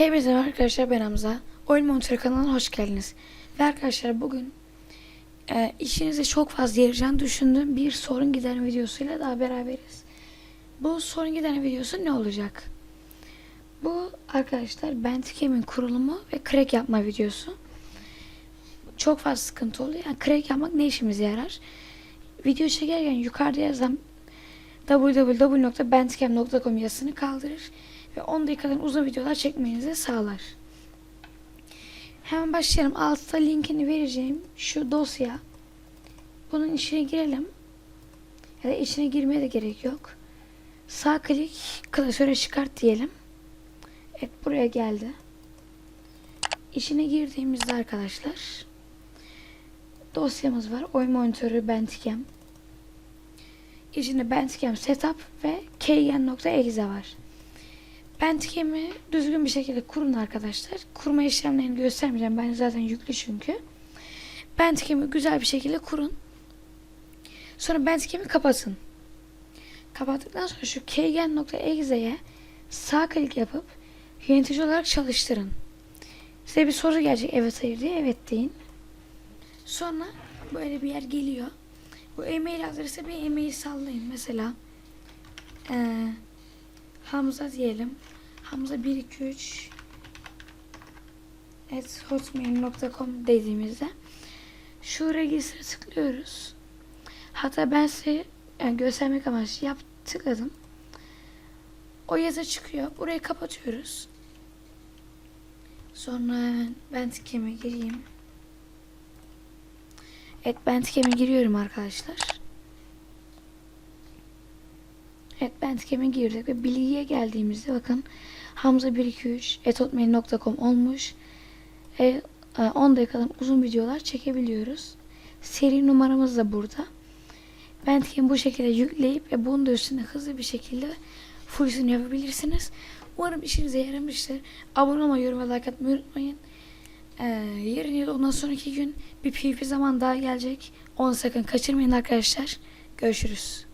Hepinize arkadaşlar ben Hamza. Oyun Monitörü kanalına hoş geldiniz. Ve arkadaşlar bugün e, işinize çok fazla yarayacağını düşündüğüm bir sorun giderme videosuyla daha beraberiz. Bu sorun giderme videosu ne olacak? Bu arkadaşlar Bandicam'in kurulumu ve crack yapma videosu. Çok fazla sıkıntı oluyor. Yani crack yapmak ne işimize yarar? Video çekerken yukarıda yazan www.bandicam.com yazısını kaldırır ve 10 dakikadan uzun videolar çekmenizi sağlar. Hemen başlayalım. Altta linkini vereceğim şu dosya. Bunun içine girelim. Ya da içine girmeye de gerek yok. Sağ klik klasöre çıkart diyelim. Evet buraya geldi. İçine girdiğimizde arkadaşlar dosyamız var. Oyun monitörü Bandicam. İçinde Bandicam Setup ve kgen.exe var. Bandicam'i düzgün bir şekilde kurun arkadaşlar. Kurma işlemlerini göstermeyeceğim. Ben zaten yüklü çünkü. Bandicam'i güzel bir şekilde kurun. Sonra Bandicam'i kapatın. Kapattıktan sonra şu kgen.exe'ye sağ klik yapıp yönetici olarak çalıştırın. Size bir soru gelecek evet hayır diye evet deyin. Sonra böyle bir yer geliyor. Bu e-mail adresi bir e-mail sallayın. Mesela eee Hamza diyelim. Hamza 123 at hotmail.com dediğimizde şu registre tıklıyoruz. Hatta ben size yani göstermek amaçlı yap tıkladım. O yazı çıkıyor. Burayı kapatıyoruz. Sonra ben tikeme gireyim. Evet ben tikeme giriyorum arkadaşlar. Evet Bandcamp'e girdik ve bilgiye geldiğimizde bakın Hamza 123 etotmail.com olmuş. E, 10 dakikadan uzun videolar çekebiliyoruz. Seri numaramız da burada. Bandcamp bu şekilde yükleyip ve bunun da üstüne hızlı bir şekilde fullsünü yapabilirsiniz. Umarım işinize yaramıştır. Abone olmayı, yorum ve like atmayı unutmayın. Ee, yarın ya da ondan sonraki gün bir PvP zaman daha gelecek. Onu sakın kaçırmayın arkadaşlar. Görüşürüz.